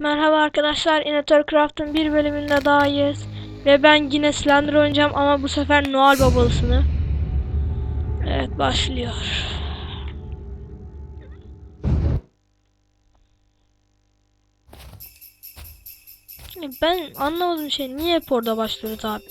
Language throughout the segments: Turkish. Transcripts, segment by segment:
Merhaba arkadaşlar, Craft'ın bir bölümünde dahayız. Ve ben yine Slender oynayacağım ama bu sefer Noel babalısını. Evet, başlıyor. Ben anlamadım şey, niye hep orada başlıyoruz abi?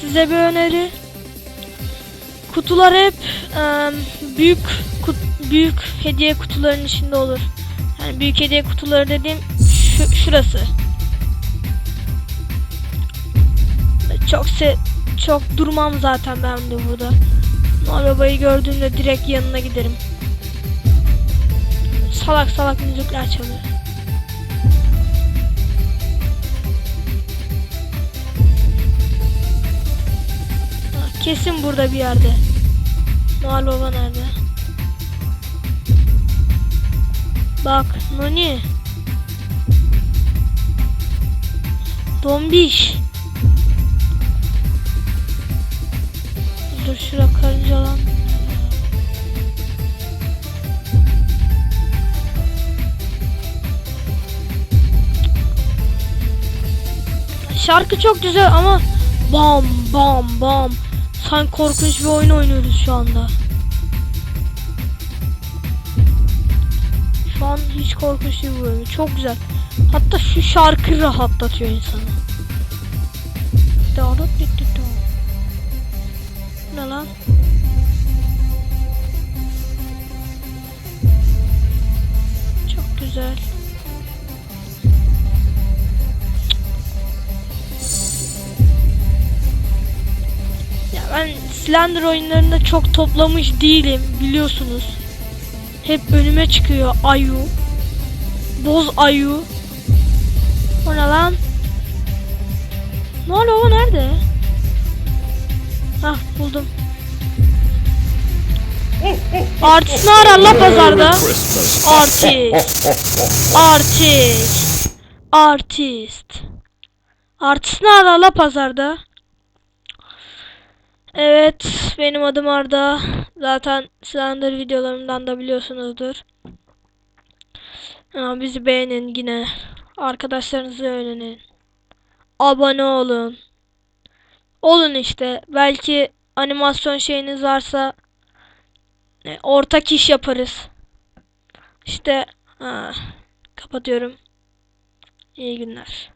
Size bir öneri. Kutular hep büyük kut- büyük hediye kutularının içinde olur. Yani büyük hediye kutuları dediğim şu, şurası. Çok se çok durmam zaten ben de burada. Arabayı gördüğümde direkt yanına giderim. Salak salak müzikler çalıyor. Ha, Kesin burada bir yerde. Noel Baba nerede? Bak Noni. Dombiş. Dur şura karıncalan. Şarkı çok güzel ama bam bam bam. Sanki korkunç bir oyun oynuyoruz şu anda. Şu an hiç korkunç değil bu oyun. Çok güzel. Hatta şu şarkı rahatlatıyor insanı. Ne lan? Çok güzel. Ben Slender oyunlarında çok toplamış değilim biliyorsunuz. Hep önüme çıkıyor Ayu. Boz Ayu. O ne lan? Ne oluyor o nerede? Hah buldum. Artist ne la pazarda? Artist. Artist. Artist. Artist ne la pazarda? Evet, benim adım Arda. Zaten Slender videolarımdan da biliyorsunuzdur. Ama bizi beğenin yine. Arkadaşlarınızı öğrenin. Abone olun. Olun işte. Belki animasyon şeyiniz varsa e, ortak iş yaparız. İşte ha, kapatıyorum. İyi günler.